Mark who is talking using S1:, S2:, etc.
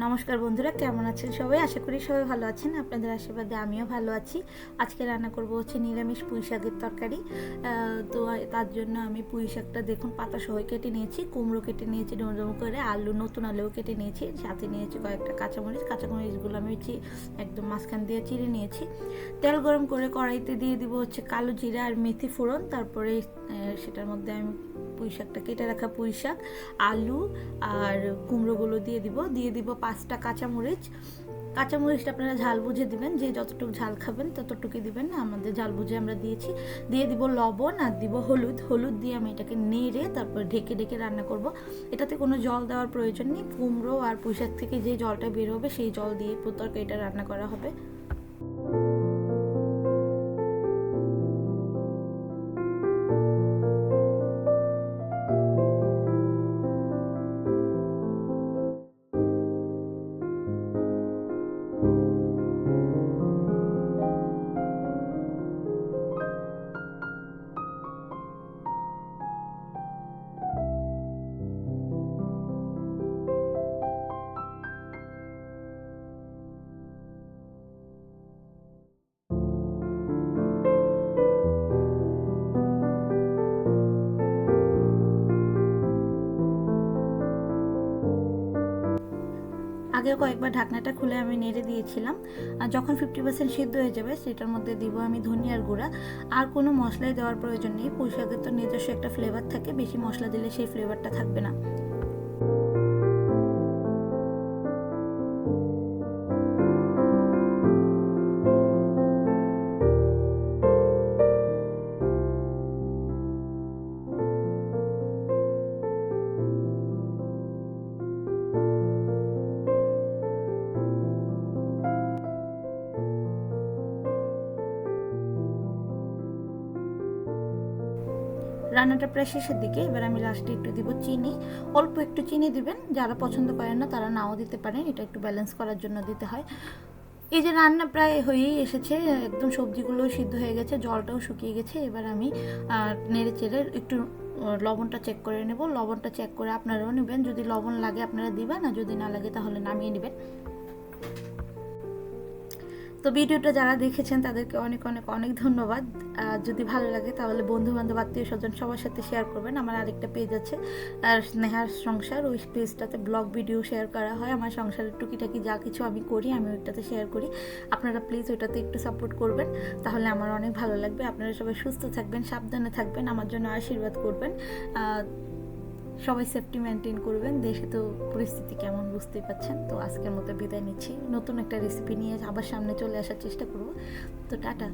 S1: নমস্কার বন্ধুরা, কেমন আছেন সবাই? আশা করি সবাই ভালো আছেন, আপনাদের আশীর্বাদে আমিও ভালো আছি। আজকে রান্না করব হচ্ছে নিরামিষ পুঁই শাকের তরকারি। তো তার জন্য আমি পুঁই শাকটা দেখুন, পাতা সহ কেটে নিয়েছি, কুমড়ো কেটে নিয়েছি ডুমো ডুমো করে, আলু, নতুন আলুও কেটে নিয়েছি, সাথে নিয়েছি কয়েকটা কাঁচামরিচ। কাঁচামরিচগুলো আমি হচ্ছে একদম মাঝখান দিয়ে চিড়ে নিয়েছি। তেল গরম করে কড়াইতে দিয়ে দিব হচ্ছে কালো জিরা আর মেথি ফোড়ন, তারপরে সেটার মধ্যে আমি পুঁই শাকটা কেটে রাখা পুঁই শাক, আলু আর কুমড়োগুলো দিয়ে দিব। দিয়ে দিব পাঁচটা কাঁচামরিচ। কাঁচামরিচটা আপনারা ঝাল বুঝে দিবেন, যে যতটুকু ঝাল খাবেন ততটুকুই দিবেন। না, আমাদের ঝাল বুঝে আমরা দিয়েছি। দিয়ে দিব লবণ আর দিব হলুদ। হলুদ দিয়ে আমি এটাকে নেড়ে তারপর ঢেকে ঢেকে রান্না করব। এটাতে কোনো জল দেওয়ার প্রয়োজন নেই। কুমড়ো আর পুঁইশাক থেকে যে জলটা বের হবে, সেই জল দিয়ে তরকারিটা রান্না করা হবে। আগেও কয়েকবার ঢাকনাটা খুলে আমি নেড়ে দিয়েছিলাম। আর যখন ফিফটি পার্সেন্ট সিদ্ধ হয়ে যাবে, সেটার মধ্যে দিব আমি ধনিয়ার গুঁড়া। আর কোনো মশলাই দেওয়ার প্রয়োজন নেই পুঁই শাকের তো নিজস্ব একটা ফ্লেভার থাকে, বেশি মশলা দিলে সেই ফ্লেভারটা থাকবে না। রান্নাটা প্রায় শেষের দিকে। এবার আমি লাস্টে একটু দিব চিনি। অল্প একটু চিনি দিবেন। যারা পছন্দ করেন না, তারা নাও দিতে পারেন। এটা একটু ব্যালেন্স করার জন্য দিতে হয়। এই যে রান্না প্রায় হয়েই এসেছে। একদম সবজিগুলো সিদ্ধ হয়ে গেছে। জলটাও শুকিয়ে গেছে। এবার আমি নেড়ে চেড়ে একটু লবণটা চেক করে নেব। লবণটা চেক করে আপনারাও নেবেন। যদি লবণ লাগে আপনারা দিবেন। আর যদি না লাগে তাহলে নামিয়ে নেবেন। তো ভিডিওটা যারা দেখেছেন, তাদেরকে অনেক অনেক অনেক ধন্যবাদ। যদি ভালো লাগে, তাহলে বন্ধু বান্ধব আত্মীয় স্বজন সবার সাথে শেয়ার করবেন। আমার আরেকটা পেজ আছে, আর স্নেহার সংসার। ওই পেজটাতে ব্লগ ভিডিও শেয়ার করা হয়। আমার সংসারের টুকিটাকি যা কিছু আমি করি, আমি ওইটাতে শেয়ার করি। আপনারা প্লিজ ওইটাতে একটু সাপোর্ট করবেন। তাহলে আমার অনেক ভালো লাগবে। আপনারা সবাই সুস্থ থাকবেন, সাবধানে থাকবেন। আমার জন্য আশীর্বাদ করবেন। সবাই সেফটি মেনটেন করবেন। দেশে তো পরিস্থিতি কেমন বুঝতেই পাচ্ছেন। তো আজকের মতো বিদায় নিচ্ছি। নতুন একটা রেসিপি নিয়ে আবার সামনে চলে আসার চেষ্টা করব। তো টাটা।